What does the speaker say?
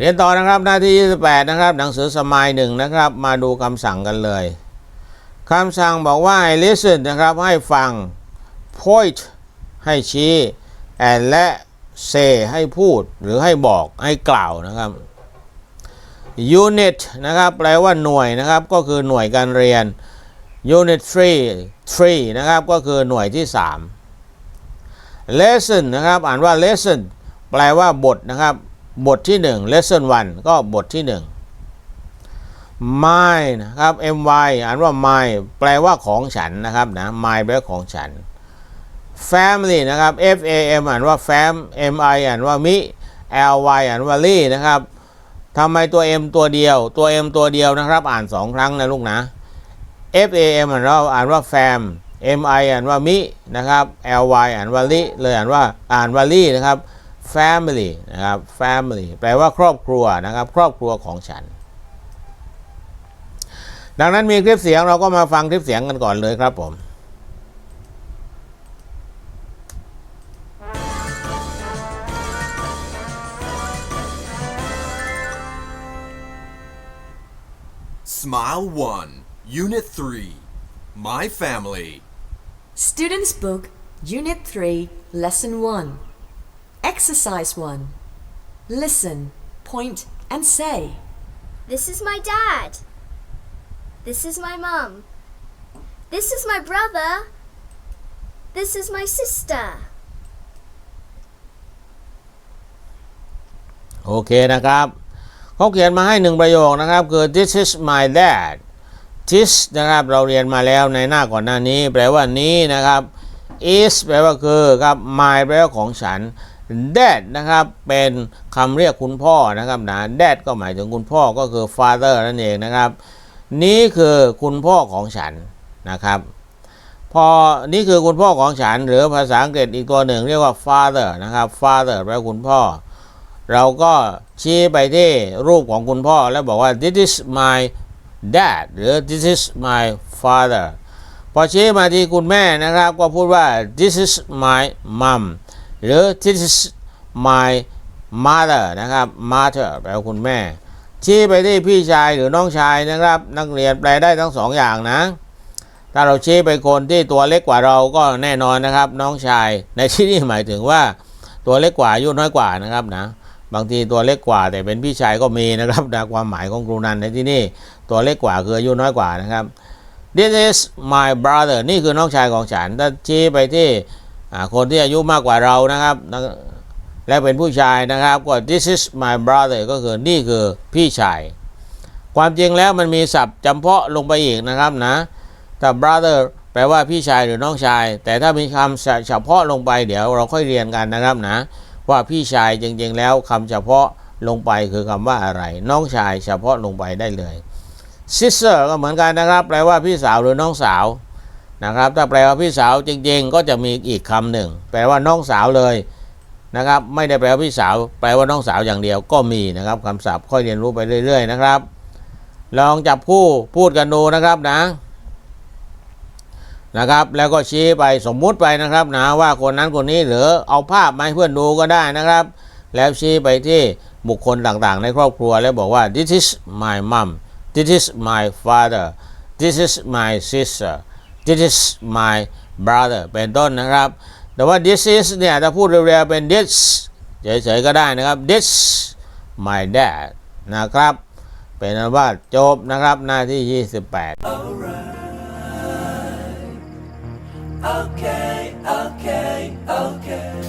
เรียนต่อนะครับหน้าที่ 28 นะครับ หนังสือสมัยหนึ่งนะครับ มาดูคำสั่งกันเลยคำสั่งบอกว่าให้ listen นะครับ ให้ฟัง point ให้ชี้ and และ say ให้พูดหรือให้บอกให้กล่าวนะครับ unit นะครับแปลว่าหน่วยนะครับ ก็คือหน่วยการเรียน unit 3 3นะครับ ก็คือหน่วยที่ 3 lesson นะครับ อ่านว่า lesson แปลว่าบทนะครับ บทที่ 1 lesson 1 ก็บทที่ 1 my นะครับ my อ่านว่า my แปลว่าของฉันนะครับนะ my แปลว่าของฉัน family นะครับ f a m อ่านว่า fam m i อ่านว่ามิ l y อ่านว่าลี่นะครับทำไมตัว m ตัวเดียว ตัว m ตัวเดียวนะครับ อ่านสองครั้งนะลูกนะ f a m อ่านว่าอ่านว่า fam m i อ่านว่ามินะครับ l y อ่านว่าลิเลยอ่านว่าอ่านว่าลี่นะครับ family นะครับ family แปลว่าครอบครัวนะครับ ครอบครัวของฉัน ดังนั้นมีคลิปเสียงเราก็มาฟังคลิปเสียงกันก่อนเลยครับผม Smile 1, Unit 3. My Family. Student's Book, Unit 3, Lesson 1. Exercise 1. Listen, point, and say. This is my dad. This is my mum. This is my brother. This is my sister. โอเคนะครับเขาเขียนมาให้หนึ่งประโยคนะครับ คือ this is my dad this นะครับเราเรียนมาแล้วในหน้าก่อนหน้านี้ แปลว่านี้นะครับ is แปลว่าคือครับ my แปลว่าของฉัน dad นะครับเป็นคำเรียกคุณพ่อนะครับนะ dad ก็หมายถึงคุณพ่อก็คือ father นั่นเองนะครับ นี่คือคุณพ่อของฉันนะครับพอนี่คือคุณพ่อของฉัน หรือภาษาอังกฤษอีกตัวหนึ่งเรียกว่า father นะครับ father แปลว่าคุณพ่อ เราก็ชี้ไปที่รูปของคุณพ่อแล้วบอกว่า this is my dad หรือ this is my father พอชี้มาที่คุณแม่นะครับ ก็พูดว่า this is my mom หรือ this is my mother นะครับ mother แปลว่าคุณแม่ ชี้ไปที่พี่ชายหรือน้องชายนะครับ นักเรียนแปลได้ทั้งสองอย่างนะ ถ้าเราชี้ไปคนที่ตัวเล็กกว่าเราก็แน่นอนนะครับ น้องชาย ในที่นี้หมายถึงว่าตัวเล็กกว่าอายุน้อยกว่านะครับนะบางทีตัวเล็กกว่าแต่เป็นพี่ชายก็มีนะครับนะความหมายของครูนันในที่นี่ตัวเล็กกว่าคืออายุน้อยกว่านะครับ This is my brother นี่คือน้องชายของฉันถ้าชี้ไปที่ คนที่อายุมากกว่าเรานะครับ และเป็นผู้ชายนะครับก็ This is my brother ก็คือนี่คือพี่ชาย ความจริงแล้วมันมีศัพท์จำเพาะลงไปอีกนะครับนะถ้า brother แปลว่าพี่ชายหรือน้องชาย แต่ถ้ามีคำเฉพาะลงไปเดี๋ยวเราค่อยเรียนกันนะครับนะ ว่าพี่ชายจริงๆแล้วคำเฉพาะลงไปคือคำว่าอะไร น้องชายเฉพาะลงไปได้เลย sister ก็เหมือนกันนะครับ แปลว่าพี่สาวหรือน้องสาว นะครับ ถ้าแปลว่าพี่สาวจริง ๆ ก็จะมีอีกคำหนึ่ง แปลว่าน้องสาวเลยนะครับ ไม่ได้แปลว่าพี่สาว แปลว่าน้องสาวอย่างเดียวก็มีนะครับคำศัพท์ค่อยเรียนรู้ไปเรื่อย ๆ นะครับ ลองจับคู่พูดกันดูนะครับนะนะครับ แล้วก็ชี้ไปสมมุติไปนะครับนะว่าคนนั้นคนนี้หรือเอาภาพมาให้เพื่อนดูก็ได้นะครับ แล้วชี้ไปที่บุคคลต่างๆ ในครอบครัวแล้วบอกว่า this is my mom this is my father this is my sister this is my brother เป็นต้นนะครับ แต่ว่า this is เนี่ยถ้าพูดเร็วๆเป็น this เฉยๆก็ได้นะครับ this my dad นะครับ เป็นอันว่าจบนะครับหน้าที่ 28 Okay, okay, okay.